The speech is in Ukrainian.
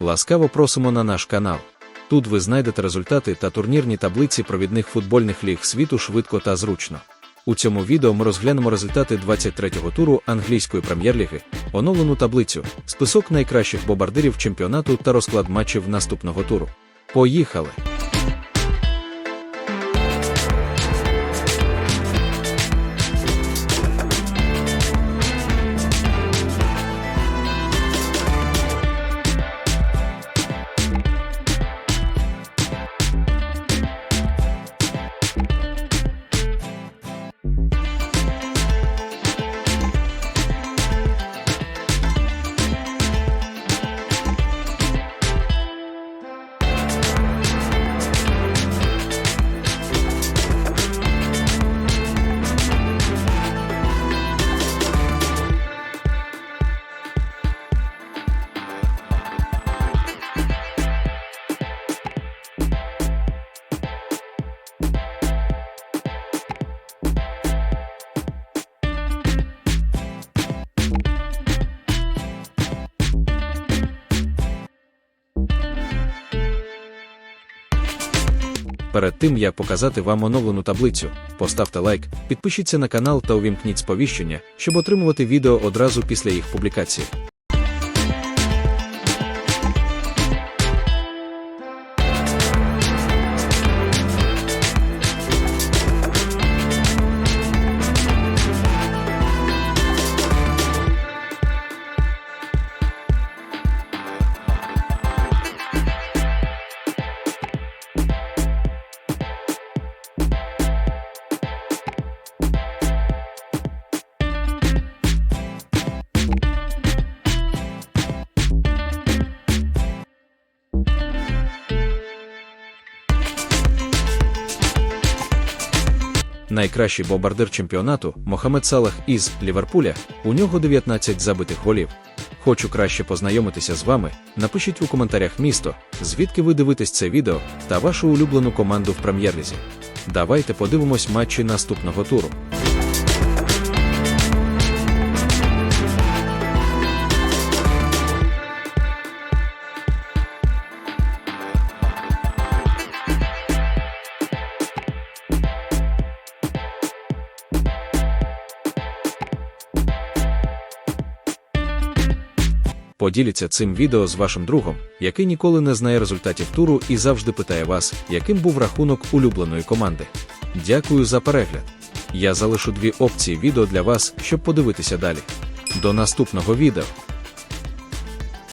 Ласкаво просимо на наш канал. Тут ви знайдете результати та турнірні таблиці провідних футбольних ліг світу швидко та зручно. У цьому відео ми розглянемо результати 23-го туру англійської прем'єр-ліги, оновлену таблицю, список найкращих бомбардирів чемпіонату та розклад матчів наступного туру. Поїхали! Перед тим як показати вам оновлену таблицю, поставте лайк, підпишіться на канал та увімкніть сповіщення, щоб отримувати відео одразу після їх публікації. Найкращий бомбардир чемпіонату Мохамед Салах із Ліверпуля. У нього 19 забитих голів. Хочу краще познайомитися з вами. Напишіть у коментарях місто, звідки ви дивитесь це відео та вашу улюблену команду в прем'єр-лізі. Давайте подивимось матчі наступного туру. Поділіться цим відео з вашим другом, який ніколи не знає результатів туру і завжди питає вас, яким був рахунок улюбленої команди. Дякую за перегляд. Я залишу дві опції відео для вас, щоб подивитися далі. До наступного відео.